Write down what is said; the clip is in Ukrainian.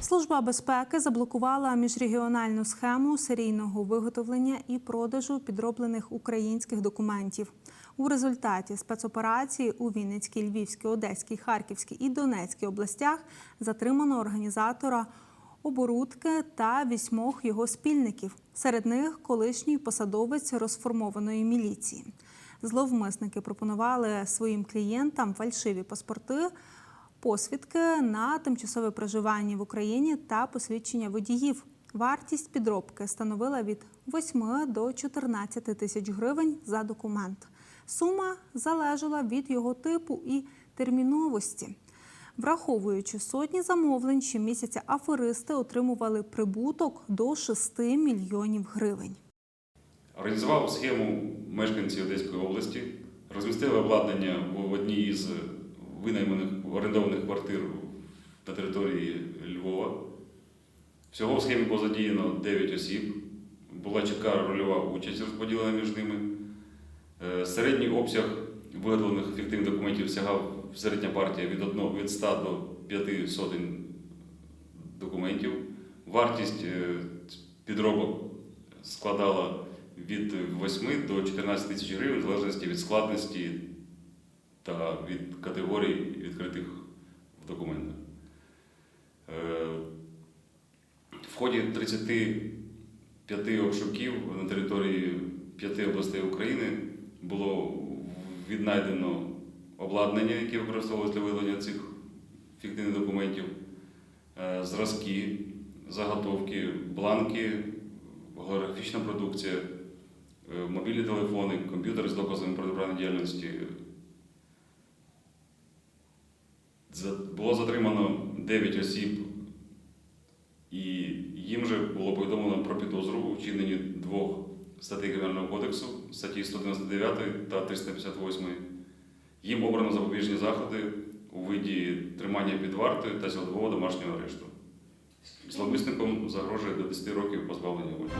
Служба безпеки заблокувала міжрегіональну схему серійного виготовлення і продажу підроблених українських документів. У результаті спецоперації у Вінницькій, Львівській, Одеській, Харківській і Донецькій областях затримано організатора оборудки та вісьмох його спільників. Серед них колишній посадовець розформованої міліції. Зловмисники пропонували своїм клієнтам фальшиві паспорти, посвідки на тимчасове проживання в Україні та посвідчення водіїв. Вартість підробки становила від 8 до 14 тисяч гривень за документ. Сума залежала від його типу і терміновості. Враховуючи сотні замовлень, щомісяця аферисти отримували прибуток до 6 мільйонів гривень. Організував схему мешканці Одеської області, розмістили обладнання в одній із винайманих орендованих квартир на території Львова. Всього в схемі було задіяно 9 осіб. Була чітка рольова участь розподілена між ними. Е, Середній обсяг виготовлених фіктивних документів сягав середня партія від 1 від 100 до 5 сотень документів. Вартість е, підробок складала від 8 до 14 тисяч гривень, в залежності від складності та від категорій відкритих в документах. Е, В ході 35 обшуків на території 5 областей України було віднайдено обладнання, яке використовувалося для виявлення цих фіктивних документів, е, зразки, заготовки, бланки, голографічна продукція, е, мобільні телефони, комп'ютери з доказами протиправної діяльності. За- Було затримано 9 осіб, і їм же було повідомлено про підозру у вчиненні двох статей Кримінального кодексу, статті 199 та 358. Їм обрано запобіжні заходи у виді тримання під вартою та цілодобового домашнього арешту. Зловмисником загрожує до 10 років позбавлення волі.